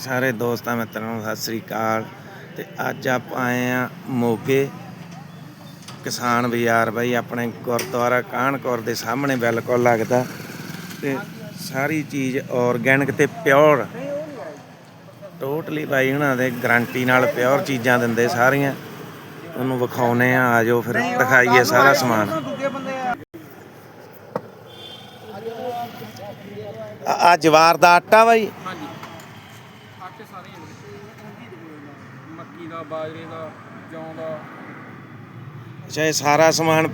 ਸਾਰੇ ਦੋਸਤਾਂ ਮਿੱਤਰਾਂ ਨੂੰ ਸਤਿ ਸ੍ਰੀ ਅਕਾਲ। ਤੇ ਅੱਜ ਆਪਾਂ ਆਏ ਆ ਮੋਗੇ ਕਿਸਾਨ ਬਾਜ਼ਾਰ ਬਾਈ, ਆਪਣੇ ਗੁਰਦੁਆਰਾ ਕਾਹਨਕੌਰ ਦੇ ਸਾਹਮਣੇ ਬਿਲਕੁਲ ਲੱਗਦਾ। ਤੇ ਸਾਰੀ ਚੀਜ਼ ਆਰਗੈਨਿਕ ਤੇ ਪਿਓਰ ਟੋਟਲੀ ਬਾਈ ਉਹਨਾਂ ਦੇ ਗਾਰੰਟੀ ਨਾਲ ਪਿਓਰ ਚੀਜ਼ਾਂ ਦਿੰਦੇ ਸਾਰੀਆਂ। ਉਹਨੂੰ ਵਿਖਾਉਨੇ ਆ ਆਜੋ ਫਿਰ, ਦਿਖਾਈਏ ਸਾਰਾ ਸਮਾਨ। ਆ ਆ ਜਵਾਰ ਦਾ ਆਟਾ ਬਾਈ ਹਾਂਜੀ ਆਟੇ ਸਾਰੇ ਹੀ ਨੇ ਮੱਕੀ ਦਾ ਬਾਜਰੇ ਦਾ ਜੌਂ ਦਾ। ਅੱਛਾ ਇਹ ਸਾਰਾ ਸਮਾਨ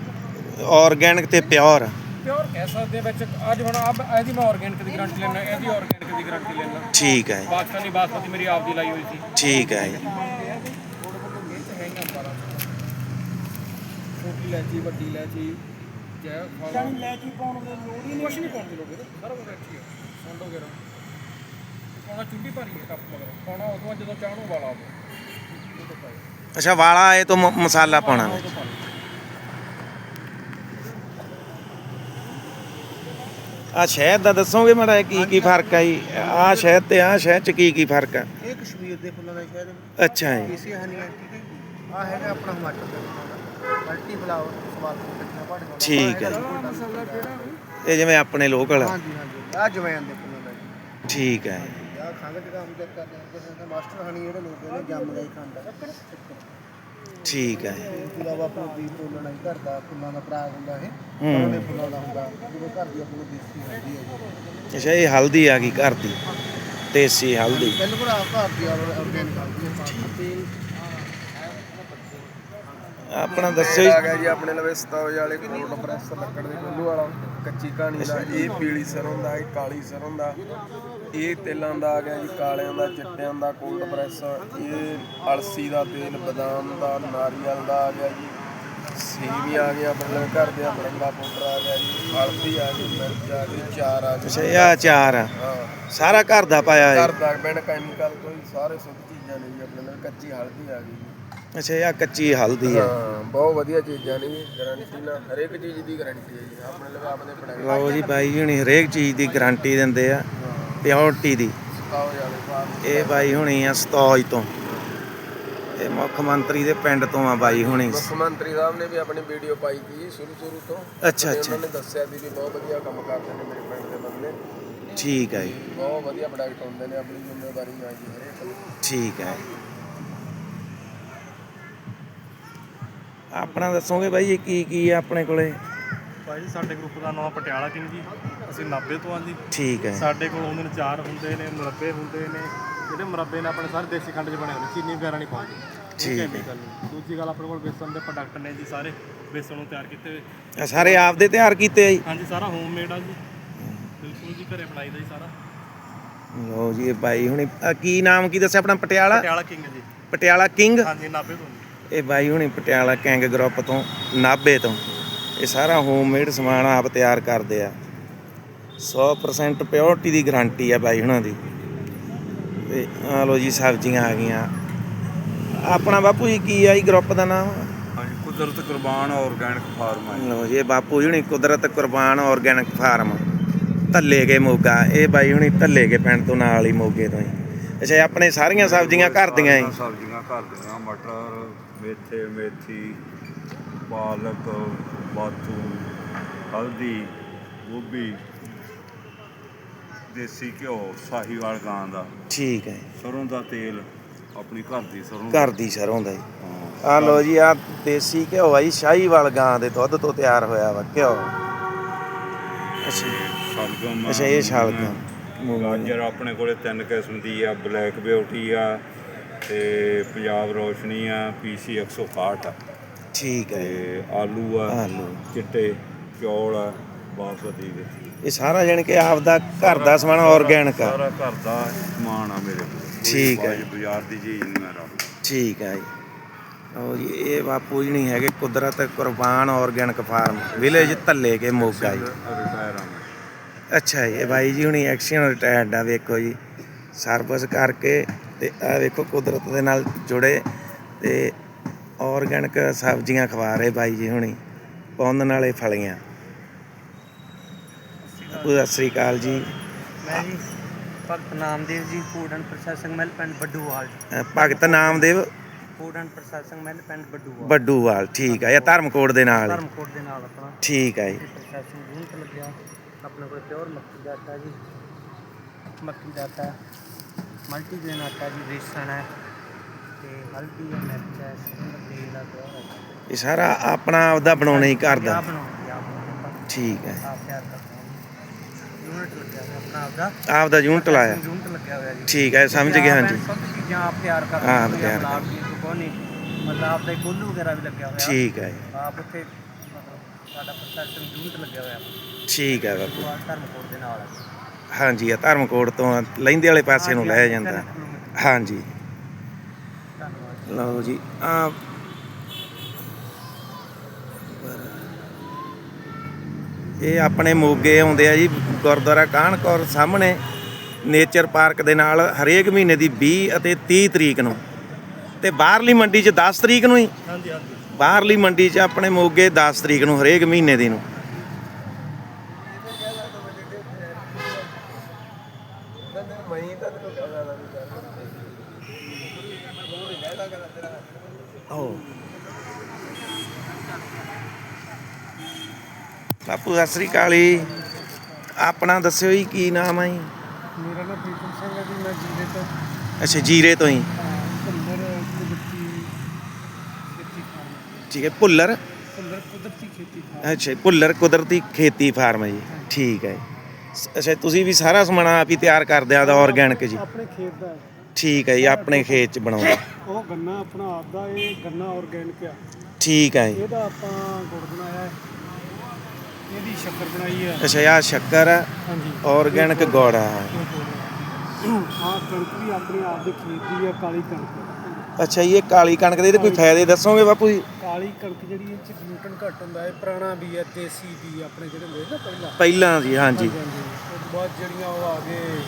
ਆਰਗੈਨਿਕ ਤੇ ਪਿਓਰ ਪਿਓਰ ਕਹਿ ਸਕਦੇ ਵਿੱਚ ਅੱਜ ਹੁਣ ਆਹ ਇਹਦੀ ਮੈਂ ਆਰਗੈਨਿਕ ਦੀ ਗਾਰੰਟੀ ਲੈਣਾ ਇਹਦੀ ਆਰਗੈਨਿਕ ਦੀ ਗਾਰੰਟੀ ਲੈਣਾ ਠੀਕ ਹੈ ਪਾਕਿਸਤਾਨੀ ਬਾਸਮਤੀ ਮੇਰੀ ਆਪ ਦੀ ਲਾਈ ਹੋਈ ਸੀ। ਠੀਕ ਹੈ ਜੀ। ਛੋਟੀ ਇਲਾਚੀ ਵੱਡੀ ਇਲਾਚੀ ਜੈ ਜਾਨੀ ਇਲਾਚੀ ਪਾਉਣ ਦੀ ਲੋੜ ਹੀ ਨਹੀਂ ਕੁਛ ਨਹੀਂ ਪਾਉਣ ਦੀ ਲੋੜ ਇਹਦੇ। ਸਾਰਾ ਕੁਝ ਇੱਥੇ ਹੀ ਸੁੰਡ ਵਗੈਰਾ। ਪਾਉਣਾ ਚੁੱਲ੍ਹੀ ਭਰੀ ਹੈ ਕੱਪ ਮਗਰ ਪਾਉਣਾ ਉਦੋਂ ਜਦੋਂ ਚਾਹ ਨੂੰ ਵਾਲਾ ਉਹ ਅੱਛਾ ਵਾਲਾ ਇਹ ਤੋਂ ਮਸਾਲਾ ਪਾਉਣਾ। ਵਿੱਚ। ਆ ਸ਼ਹਿਦ ਦਾ ਦੱਸੋਗੇ ਮਾੜਾ ਕੀ ਕੀ ਫ਼ਰਕ ਆ ਜੀ? ਆ ਸ਼ਹਿਦ ਤੇ ਆ ਸ਼ਹਿਦ ਚ ਕੀ ਕੀ ਫ਼ਰਕ ਆ? ਇਹ ਕਸ਼ਮੀਰ ਦੇ ਫੁੱਲਾਂ ਦਾ ਸ਼ਹਿਦ ਅੱਛਾ ਜੀ। ਏਸੀ ਹਨੀ ਹੈ ਠੀਕ ਹੈ ਆ ਹੈਗਾ ਆਪਣਾ ਹਿਮਾਚਲ ਦਾ ਫੁੱਲਾਂ ਮਲਟੀ ਫਲਾਵਰ ਸਵਾਦ ਕੱਟਣਾ ਪੜ ਜਾਂਦਾ ਠੀਕ ਹੈ। ਇਹ ਜਿਵੇਂ ਆਪਣੇ ਲੋਕਲ ਹਾਂਜੀ ਹਾਂਜੀ। ਆ ਜਵੈਨ ਦੇ ਫੁੱਲਾਂ ਦਾ ਜੀ ਠੀਕ ਹੈ ਆ ਖੰਗ ਹਮ ਚੈੱਕ ਕਰਦੇ ਹਾਂ ਕਿਸੇ ਦਾ ਮਾਸਟਰ ਹਨੀ ਜਿਹੜੇ ਲੋਕ ਨੇ ਜੰਮ ਗਈ ਖੰਡ। ਠੀਕ ਹੈ। ਤੋਂ ਇਲਾਵਾ ਆਪਣਾ ਬੀਜ ਤੋਲਣਾ ਘਰ ਦਾ ਫੁੱਲਾਂ ਦਾ ਪਰਾਗ ਹੁੰਦਾ ਇਹ ਹੂੰ। ਉਹਨਾਂ ਦੇ ਫੁੱਲਾਂ ਦਾ ਹੁੰਦਾ ਜਿਵੇਂ ਘਰ ਦੀ ਆਪਣੀ ਦੇਸੀ ਹੁੰਦੀ ਹੈ ਜੀ। ਅੱਛਾ ਇਹ ਹਲਦੀ ਆ ਗਈ ਘਰ ਦੀ ਦੇਸੀ ਹਲਦੀ। ਬਿਲਕੁਲ ਆ ਘਰ ਦੀ ਆਰਗੈਨਿਕ ਹੁੰਦੀ ਹੈ ਤੇਲ ਆਪਣਾ ਦੱਸੋ ਆ। ਜੀ। ਗਿਆ ਜੀ ਆਪਣੇ ਲਵੇ ਸਤੌਜ ਵਾਲੇ ਕੋਲ ਪ੍ਰੈਸ ਲੱਕੜ ਦੇ ਗੁੱਲੂ ਵਾਲਾ। ਕੱਚੀ ਕਹਾਣੀ ਦਾ ਇਹ ਪੀਲੀ ਸਰੋਂ ਦਾ ਇਹ ਕਾਲੀ ਸਰੋਂ ਦਾ ਇਹ ਤੇਲਾਂ ਦਾ ਆ ਗਿਆ ਜੀ ਕਾਲਿਆਂ ਦਾ ਚਿੱਟਿਆਂ ਦਾ ਕੋਲਡ ਪ੍ਰੈਸ ਇਹ ਅਲਸੀ ਦਾ ਤੇਲ ਬਦਾਮ ਦਾ ਨਾਰੀਅਲ ਦਾ ਆ ਗਿਆ ਜੀ। ਸੇਵੀ ਆ ਗਿਆ ਲਵੇ ਘਰ ਦੇ ਮਰੰਗਾ ਪਾਊਡਰ ਆ ਗਿਆ ਜੀ। ਹਲਦੀ ਆ ਗਈ ਮਿਰਚ ਆ ਗਈ ਚਾਰ ਆ ਅੱਛਾ ਗਈ ਇਹ ਚਾਰ ਆ। ਹਾਂ। ਸਾਰਾ ਘਰ ਦਾ ਪਾਇਆ ਘਰ ਹੈ ਦਾ ਬਿਨ ਕੈਮੀਕਲ ਤੋਂ ਹੀ ਸਾਰੇ ਸੁੱਧ ਚੀਜ਼ਾਂ ਨੇ ਜੀ ਆਪਣੇ ਲਵੇ ਕੱਚੀ ਹਲਦੀ ਆ ਗਈ ਜੀ। ਅੱਛਾ ਇਹ ਆ ਕੱਚੀ ਹਲਦੀ ਆ। ਹਾਂ ਬਹੁਤ ਵਧੀਆ ਚੀਜ਼ਾਂ ਨੇ ਜੀ ਗਾਰੰਟੀ ਨਾਲ ਹਰੇਕ ਚੀਜ਼ ਦੀ ਗਾਰੰਟੀ ਹੈ ਜੀ ਆਪਣੇ ਲਵੇ ਆਪਣੇ ਲਓ ਜੀ ਬਾਈ ਹੁਣੀ ਹਰੇਕ ਚੀਜ਼ ਦੀ ਗਾਰੰਟੀ ਦਿੰਦੇ ਆ। ਪਿਓਰਟੀ ਦੀ। ਇਹ ਬਾਈ ਹੁਣੀ ਆ ਸਤੌਜ ਤੋਂ। ਇਹ ਮੁੱਖ ਮੰਤਰੀ ਦੇ ਪਿੰਡ ਤੋਂ ਆ ਬਾਈ ਹੁਣੀ। ਮੁੱਖ ਮੰਤਰੀ ਸਾਹਿਬ ਨੇ ਵੀ ਆਪਣੀ ਵੀਡੀਓ ਪਾਈ ਸੀ ਸ਼ੁਰੂ ਸ਼ੁਰੂ ਤੋਂ। ਅੱਛਾ ਅੱਛਾ। ਉਹਨਾਂ ਨੇ ਦੱਸਿਆ ਸੀ ਵੀ ਬਹੁਤ ਵਧੀਆ ਕੰਮ ਕਰਦੇ ਨੇ ਮੇਰੇ ਪਿੰਡ ਦੇ ਬੰਦੇ। ਠੀਕ ਹੈ ਜੀ। ਬਹੁਤ ਵਧੀਆ ਪ੍ਰੋਡਕਟ ਹੁੰਦੇ ਨੇ ਆਪਣੀ ਜ਼ਿੰਮੇਵਾਰੀ ਆ ਜੀ। ਠੀਕ ਹੈ ਆਪਣਾ ਦੱਸੋਗੇ ਬਾਈ ਇਹ ਕੀ ਕੀ ਆ ਆਪਣੇ ਕੋਲੇ? ਭਾਈ ਸਾਡੇ ਗਰੁੱਪ ਦਾ ਨਾਮ ਪਟਿਆਲਾ ਕਿੰਗ ਜੀ। ਅਸੀਂ 90 ਤੋਂ ਹਾਂ ਜੀ। ਠੀਕ ਹੈ। ਸਾਡੇ ਕੋਲ ਹੁੰਦੇ ਨੇ ਚਾਰ ਹੁੰਦੇ ਨੇ ਮੁਰੱਬੇ ਹੁੰਦੇ ਨੇ। ਜਿਹੜੇ ਮੁਰੱਬੇ ਨੇ ਆਪਣੇ ਸਾਰੇ ਦੇਸੀ ਖੰਡ 'ਚ ਬਣੇ ਨੇ ਚੀਨੀ ਵਗੈਰਾ ਨਹੀਂ ਪਾਉਂਦੇ। ਠੀਕ ਹੈ। ਕੈਮੀਕਲ ਨਹੀਂ ਦੂਜੀ ਗੱਲ ਆਪਣੇ ਕੋਲ ਬੇਸਨ ਦੇ ਪ੍ਰੋਡਕਟ ਨੇ ਜੀ ਸਾਰੇ। ਬੇਸਨ ਨੂੰ ਤਿਆਰ ਕੀਤੇ ਹੋਏ। ਸਾਰੇ ਆਪਦੇ ਤਿਆਰ ਕੀਤੇ ਆ ਜੀ? ਹਾਂਜੀ ਸਾਰਾ ਹੋਮਮੇਡ ਆ ਜੀ। ਬਿਲਕੁਲ ਜੀ ਘਰੇ ਬਣਾਈਦਾ ਜੀ ਸਾਰਾ। ਲਓ ਜੀ ਇਹ ਬਾਈ ਹੁਣੀ ਕੀ ਨਾਮ ਕੀ ਦੱਸਿਆ ਆਪਣਾ ਪਟਿਆਲਾ? ਪਟਿਆਲਾ ਕਿੰਗ ਜੀ। ਪਟਿਆਲਾ ਕਿੰਗ? ਹਾਂਜੀ 90 ਤੋਂ ਇਹ ਬਾਈ ਹੁਣੀ ਪਟਿਆਲਾ ਕਿੰਗ ਗਰੁੱਪ ਤੋਂ ਨਾਭੇ ਤੋਂ। ਇਹ ਸਾਰਾ ਹੋਮਮੇਡ ਸਮਾਨ ਆਪ ਤਿਆਰ ਕਰਦੇ ਆ। 100% ਪਿਓਰਟੀ ਦੀ ਗਾਰੰਟੀ ਆ ਬਾਈ ਹੁਣਾਂ ਦੀ। ਤੇ ਆ ਲੋ ਜੀ ਸਬਜ਼ੀਆਂ ਆ ਗਈਆਂ। ਆਪਣਾ ਬਾਪੂ ਜੀ ਕੀ ਆ ਜੀ ਗਰੁੱਪ ਦਾ ਨਾਮ? ਹਾਂਜੀ ਕੁਦਰਤ ਕੁਰਬਾਨ ਆਰਗੈਨਿਕ ਫਾਰਮ ਹੈ ਲੋ ਜੀ ਇਹ ਬਾਪੂ ਜੀ ਹੁਣੀ ਕੁਦਰਤ ਕੁਰਬਾਨ ਆਰਗੈਨਿਕ ਫਾਰਮ ਧੱਲੇ ਕੇ ਮੋਗਾ ਇਹ ਬਾਈ ਹੁਣੀ ਧੱਲੇ ਕੇ ਪਿੰਡ ਤੋਂ ਨਾਲ ਹੀ ਮੋਗੇ ਤੋਂ ਹੀ ਅੱਛਾ ਆਪਣੇ ਸਾਰੀਆਂ ਸਬਜ਼ੀਆਂ ਘਰ ਦੀਆਂ ਹੀ ਸਬਜ਼ੀਆਂ ਘਰ ਦੀਆਂ ਮਟਰ ਮੇਥੇ ਮੇਥੀ ਪਾਲਕ ਬਾਥੂ ਹਲਦੀ ਗੋਭੀ। ਦੇਸੀ ਘਿਓ ਸਾਹੀਵਾਲ ਗਾਂ ਦਾ। ਠੀਕ ਹੈ ਸਰੋਂ ਦਾ ਤੇਲ ਆਪਣੀ ਘਰ ਦੀ ਸਰੋਂ ਘਰ ਦੀ ਸਰੋਂ ਦਾ ਜੀ। ਆ ਲੋ ਜੀ ਆ ਦੇਸੀ ਘਿਓ ਆ ਜੀ ਸ਼ਾਹੀਵਾਲ ਗਾਂ ਦੇ ਦੁੱਧ ਤੋਂ ਤਿਆਰ ਹੋਇਆ ਵਾ ਘਿਓ। ਅੱਛਾ ਜੀ। ਸ਼ਲਗਮ ਅੱਛਾ ਇਹ ਸ਼ਲਗਮ। ਗਾਜਰ ਆਪਣੇ ਕੋਲੇ ਤਿੰਨ ਕਿਸਮ ਦੀ ਆ ਬਲੈਕ ਬਿਊਟੀ ਆ ਤੇ ਪੰਜਾਬ ਰੋਸ਼ਨੀ ਆ ਪੀਸੀ 161 ਆ। ਠੀਕ ਹੈ ਤੇ ਆਲੂ ਆ ਆਲੂ। ਚਿੱਟੇ ਚੌਲ ਆ ਬਾਸਮਤੀ ਦੇ। ਇਹ ਸਾਰਾ ਜਾਣੀ ਕਿ ਆਪਦਾ ਘਰ ਦਾ ਸਮਾਨ ਆਰਗੈਨਿਕ ਆ। ਸਾਰਾ ਘਰ ਦਾ ਸਮਾਨ ਆ ਮੇਰੇ ਕੋਲ। ਠੀਕ ਹੈ। ਬਾਜ- ਬਾਜ਼ਾਰ ਦੀ ਚੀਜ਼ ਨਹੀਂ ਮੈਂ ਰੱਖਦਾ। ਠੀਕ ਹੈ ਜੀ। ਇਹ ਬਾਪੂ ਜੀ ਨਹੀਂ ਹੈਗੇ Kudrat Kurban organic farm village Dhalle Ke Moga ji. Retire ਆ ਮੈਂ। ਅੱਛਾ ਜੀ ਇਹ ਬਾਈ ਜੀ ਹੁਣੀ ਐਕਸ਼ਨ ਰਿਟਾਇਰਡ ਆ ਵੇਖੋ ਜੀ। ਸਰਵਿਸ ਕਰਕੇ ਤੇ ਆ ਵੇਖੋ ਕੁਦਰਤ ਦੇ ਨਾਲ ਜੁੜੇ ਤੇ ਆਰਗੈਨਿਕ ਸਬਜ਼ੀਆਂ ਖਵਾ ਰਹੇ ਬਾਈ ਜੀ ਹੁਣੀ ਪੌਂਦਣ ਵਾਲੇ ਫਲੀਆਂ। ਸਤਿ ਸ੍ਰੀ ਅਕਾਲ ਜੀ। ਮੈਂ ਜੀ ਭਗਤ Namdev ji food and processing mill ਪਿੰਡ ਬੱਡੂਵਾਲ ਅ, Bhagat Namdev? Food and processing mill ਪਿੰਡ ਬੱਡੂਵਾਲ। ਬੱਡੂਵਾਲ ਠੀਕ ਹੈ ਇਹ ਧਰਮਕੋਟ ਦੇ ਨਾਲ ਹੀ। ਧਰਮਕੋਟ ਦੇ ਨਾਲ ਆਪਣਾ। ਠੀਕ ਹੈ ਜੀ। ਪ੍ਰੋਸੈਸਿੰਗ ਯੂਨਿਟ ਲੱਗਿਆ ਆਪਣੇ ਕੋਲ ਪਿਓਰ ਮੱਕੀ ਦਾ ਆਟਾ ਜੀ। ਮੱਕੀ ਦਾ ਆਟਾ ਮਲਟੀਗ੍ਰੇਨ ਆਟਾ ਜੀ ਵੇਸਣ ਹੈ। ਤੇ ਹਲਦੀ ਹੈ ਮਿਰਚ ਹੈ ਸਰੋਂ ਦਾ ਤੇਲ ਹੈ ਪਿਓਰ ਹੈ। ਇਹ ਸਾਰਾ ਆਪਣਾ ਆਪਦਾ ਬਣਾਉਣਾ ਹੀ ਘਰ ਦਾ। ਆਪ ਬਣਾਉਂਦੇ ਆ ਆਪ ਬਣਾਉਂਦੇ ਠੀਕ ਹੈ ਆ, ਆਪ ਤਿਆਰ ਕਰਦੇ ਹਾਂ ਯੂਨਿਟ ਲੱਗਿਆ ਹੋਇਆ ਆਪਣਾ ਆਪਦਾ। ਆਪਦਾ ਯੂਨਿਟ ਲਾਇਆ। ਯੂਨਿਟ ਲੱਗਿਆ ਹੋਇਆ ਜੀ। ਠੀਕ ਹੈ ਸਮਝ ਗਏ ਹਾਂਜੀ। ਸਭ ਚੀਜ਼ਾਂ ਆਪ ਤਿਆਰ ਕਰਦੇ ਆਪ ਕੋਈ ਤਿਆਰ ਗੁਲਾਬ ਦੀ ਕੋਈ ਨਹੀਂ। ਮਤਲਬ ਆਪ ਦਾ ਕੋਲੂ ਵਗੈਰਾ ਵੀ ਲੱਗਿਆ ਹੋਇਆ। ਠੀਕ ਹੈ ਆਪ ਉੱਥੇ ਮਤਲਬ ਸਾਡਾ ਪ੍ਰੋਸੈਸਿੰਗ ਯੂਨਿਟ ਲੱਗਿਆ ਹੋਇਆ। ਠੀਕ ਹੈ ਬਾਪੂ। ਧਰਮਕੋਟ ਦੇ ਨਾਲ। ਹਾਂਜੀ ਆ ਧਰਮਕੋਟ ਤੋਂ ਲਹਿੰਦੇ ਵਾਲੇ ਪਾਸੇ ਨੂੰ ਲੈ ਜਾਂਦਾ। ਹਾਂਜੀ। ਧੰਨਵਾਦ ਲਓ ਜੀ ਆ ਇਹ ਆਪਣੇ ਮੋਗੇ ਆਉਂਦੇ ਆ ਜੀ ਗੁਰਦੁਆਰਾ ਕਾਹਨਕੌਰ ਸਾਹਮਣੇ ਨੇਚਰ ਪਾਰਕ ਦੇ ਨਾਲ ਹਰੇਕ ਮਹੀਨੇ ਦੀ 20 ਅਤੇ 30 ਤਰੀਕ ਨੂੰ। ਤੇ ਬਾਹਰਲੀ ਮੰਡੀ 'ਚ 10 ਤਰੀਕ ਨੂੰ ਹੀ? ਹਾਂਜੀ ਹਾਂਜੀ। ਬਾਹਰਲੀ ਮੰਡੀ 'ਚ ਆਪਣੇ ਮੋਗੇ 10 ਤਰੀਕ ਨੂੰ ਹਰੇਕ ਮਹੀਨੇ ਦੀ ਨੂੰ। ਬਾਪੂ ਸਤਿ ਸ੍ਰੀ ਅਕਾਲ ਜੀ। ਆਪਣਾ ਦੱਸਿਓ ਜੀ ਕੀ ਨਾਮ ਹੈ ਜੀ? ਮੇਰਾ ਨਾਮ ਪ੍ਰੀਤਮ ਸਿੰਘ ਹੈ ਜੀ ਮੈਂ ਜੀਰੇ ਤੋਂ। ਅੱਛਾ ਜੀਰੇ ਤੋਂ ਹੀ ਭੁੱਲਰ ਕੁਦਰਤੀ ਖੇਤੀ ਫਾਰਮ ਠੀਕ ਹੈ ਭੁੱਲਰ? ਭੁੱਲਰ ਕੁਦਰਤੀ ਖੇਤੀ ਫਾਰਮ ਅੱਛਾ ਭੁੱਲਰ ਕੁਦਰਤੀ ਖੇਤੀ ਫਾਰਮ ਹੈ ਜੀ। ਠੀਕ ਹੈ ਅੱਛਾ ਤੁਸੀਂ ਵੀ ਸਾਰਾ ਸਮਾਨ ਆਪ ਹੀ ਤਿਆਰ ਕਰਦੇ ਆ ਦਾ ਆਰਗੈਨਿਕ ਜੀ। ਆਪਣੇ ਖੇਤ ਦਾ। ਠੀਕ ਹੈ ਜੀ ਆਪਣੇ ਖੇਤ ਚ ਬਣਾਉਂਦੇ ਉਹ ਗੰਨਾ ਆਪਣਾ ਆਪ ਦਾ ਇਹ ਗੰਨਾ ਆਰਗੈਨਿਕ ਆ। ਠੀਕ ਹੈ ਜੀ। ਇਹਦਾ ਆਪਾਂ ਗੁੜ ਬਣਾਇਆ ਹੈ। ਇਹਦੀ ਸ਼ੱਕਰ ਬਣਾਈ ਹੈ ਅੱਛਾ ਆ ਸ਼ੱਕਰ ਹੈ ਹਾਂਜੀ। ਆਰਗੈਨਿਕ ਗੁੜ ਹੈ ਆਹ ਕਣਕ ਵੀ ਆਪਣੇ ਆਪ ਦੇ ਖੇਤ ਦੀ ਆ ਕਾਲੀ ਕਣਕ। ਅੱਛਾ ਜੀ ਇਹ ਕਾਲੀ ਕਣਕ ਦੇ ਇਹਦੇ ਕੋਈ ਫਾਇਦੇ ਦੱਸੋਗੇ ਬਾਪੂ ਜੀ? ਕਾਲੀ ਕਣਕ ਜਿਹੜੀ ਇਹ ਚ ਗਲੂਟਨ ਘੱਟ ਹੁੰਦਾ ਹੈ ਪੁਰਾਣਾ ਵੀ ਹੈ ਦੇਸੀ ਵੀ ਆਪਣੇ ਜਿਹੜੇ ਹੁੰਦੇ ਸੀ ਨਾ ਪਹਿਲਾਂ। ਪਹਿਲਾਂ ਜੀ ਹਾਂਜੀ। ਹਾਂਜੀ ਉਸ ਤੋਂ ਬਾਅਦ ਜਿਹੜੀਆਂ ਉਹ ਆ ਗਏ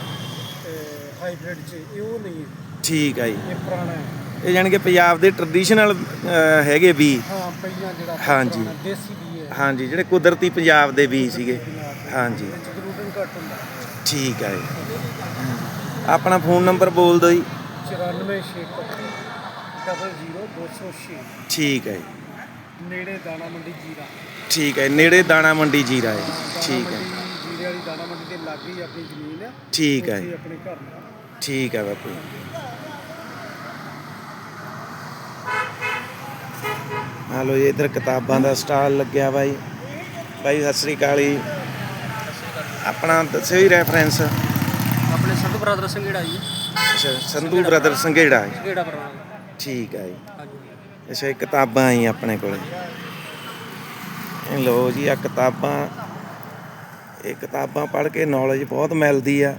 ਹਾਈਬ੍ਰਿਡ ਚ ਇਹ ਉਹ ਨਹੀਂ ਠੀਕ ਹੈ ਜੀ। ਇਹ ਪੁਰਾਣਾ ਹੈ। ਇਹ ਜਾਣੀ ਕਿ ਪੰਜਾਬ ਦੇ ਟ੍ਰੈਡੀਸ਼ਨਲ ਹੈਗੇ ਵੀ ਹਾਂ ਪਹਿਲਾਂ ਜਿਹੜਾ ਹਾਂਜੀ। ਪੁਰਾਣਾ ਦੇਸੀ ਹੈ ਹਾਂਜੀ ਜਿਹੜੇ ਕੁਦਰਤੀ ਪੰਜਾਬ ਦੇ ਵੀ ਸੀਗੇ। ਹਾਂਜੀ। ਘੱਟ ਹੁੰਦਾ। ਠੀਕ ਹੈ ਜੀ। ਆਪਣਾ ਫੋਨ ਨੰਬਰ ਬੋਲ ਦਿਓ ਜੀ। 94631 00206 ਠੀਕ ਹੈ ਜੀ। ਨੇੜੇ ਦਾਣਾ ਮੰਡੀ ਜੀਰਾ। ਠੀਕ ਹੈ ਨੇੜੇ ਦਾਣਾ ਮੰਡੀ ਜੀਰਾ ਹੈ ਠੀਕ ਹੈ ਜੀਰੇ ਵਾਲੀ ਦਾਣਾ ਮੰਡੀ ਦੇ ਲਾਗੇ ਹੀ ਆਪਣੀ ਜ਼ਮੀਨ ਹੈ। ਠੀਕ ਹੈ ਜੀ, ਆਪਣੇ ਘਰ ਨਾਲ ਠੀਕ ਹੈ ਬਾਪੂ ਹਾਲੋ ਜੀ ਇਧਰ ਕਿਤਾਬਾਂ ਦਾ ਸਟਾਲ ਲੱਗਿਆ ਬਾਈ। ਬਾਈ ਸਤਿ ਸ੍ਰੀ ਅਕਾਲ ਜੀ। ਆਪਣਾ ਦੱਸਿਓ ਹੀ ਰੈਫਰੈਂਸ ਆਪਣੇ ਸੰਧੂ ਬ੍ਰਦਰ ਸੰਘੇੜਾ ਜੀ। ਅੱਛਾ ਸੰਧੂ ਬ੍ਰਦਰ ਸੰਘੇੜਾ। ਜੀ ਸੰਘੇੜਾ ਪਰਵਾਹ ਠੀਕ ਹੈ ਜੀ। ਅੱਛਾ ਇਹ ਕਿਤਾਬਾਂ ਆਈ ਆਪਣੇ ਕੋਲੇ। ਇਹ ਲੋ ਜੀ ਆ ਕਿਤਾਬਾਂ। ਇਹ ਕਿਤਾਬਾਂ ਪੜ੍ਹ ਕੇ ਨੌਲੇਜ ਬਹੁਤ ਮਿਲਦੀ ਆ।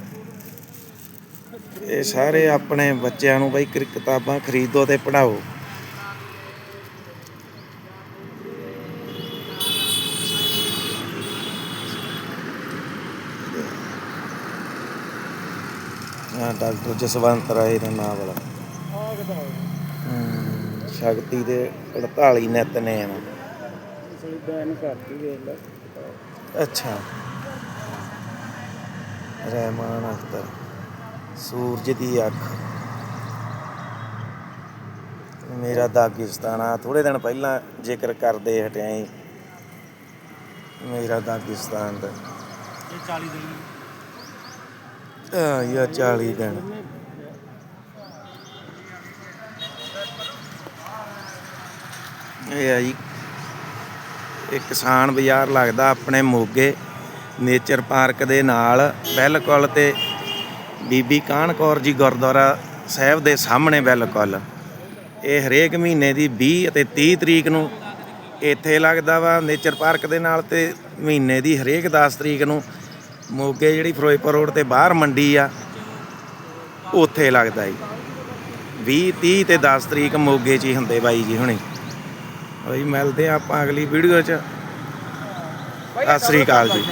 ਇਹ ਸਾਰੇ ਆਪਣੇ ਬੱਚਿਆਂ ਨੂੰ ਬਈ ਕਿਤਾਬਾਂ ਖਰੀਦੋ ਤੇ ਪੜ੍ਹਾਓ। ਡਾਕਟਰ ਜਸਵੰਤ ਰਾਏ ਦਾ ਕਿਦਾਂ ਹਮ, ਸ਼ਕਤੀ ਦੇ 48 ਨਿਤਨੇਮ ਸਹੀ ਬੈਨ ਕਰਤੀ ਵੇਖ ਲੈ ਅੱਛਾ। ਰਹਿਮਾਨ ਅਖਤਰ ਸੂਰਜ ਦੀ ਅੱਖ। ਮੇਰਾ ਦਾਗਿਸਤਾਨ ਆ ਥੋੜੇ ਦਿਨ ਪਹਿਲਾਂ ਜ਼ਿਕਰ ਕਰਦੇ ਹਟਿਆ ਸੀ ਮੇਰਾ ਦਾਗਿਸਤਾਨ ਦਾ। ਇਹ 40 ਦਿਨ। ਆ ਯਾ 40 ਦਿਨ। ਇਹ ਆ ਜੀ, ਇਹ ਕਿਸਾਨ ਬਾਜ਼ਾਰ ਲੱਗਦਾ ਆਪਣੇ ਮੋਗੇ, ਨੇਚਰ ਪਾਰਕ ਦੇ ਨਾਲ। ਬਿਲਕੁਲ ਤੇ ਬੀਬੀ ਕਾਹਨ ਕੌਰ ਜੀ ਗੁਰਦੁਆਰਾ ਸਾਹਿਬ ਦੇ ਸਾਹਮਣੇ ਬਿਲਕੁਲ। ਇਹ ਹਰੇਕ ਮਹੀਨੇ ਦੀ 20 ਅਤੇ 30 ਤਰੀਕ ਨੂੰ ਇੱਥੇ ਲੱਗਦਾ ਵਾ ਨੇਚਰ ਪਾਰਕ ਦੇ ਨਾਲ ਤੇ ਮਹੀਨੇ ਦੀ ਹਰੇਕ 10 ਤਰੀਕ ਨੂੰ ਮੋਗੇ ਜਿਹੜੀ ਫਿਰੋਜ਼ਪੁਰ ਰੋਡ ਤੇ ਬਾਹਰ ਮੰਡੀ ਆ ਉੱਥੇ ਲੱਗਦਾ ਜੀ। 20 30 ਤੇ 10 ਤਰੀਕ ਮੋਗੇ 'ਚ ਹੀ ਹੁੰਦੇ ਬਾਈ ਜੀ ਹੁਣੇ। ਬਈ ਮਿਲਦੇ ਆਪਾਂ ਅਗਲੀ ਵੀਡੀਓ 'ਚ। ਸਤਿ ਸ੍ਰੀ ਅਕਾਲ ਜੀ।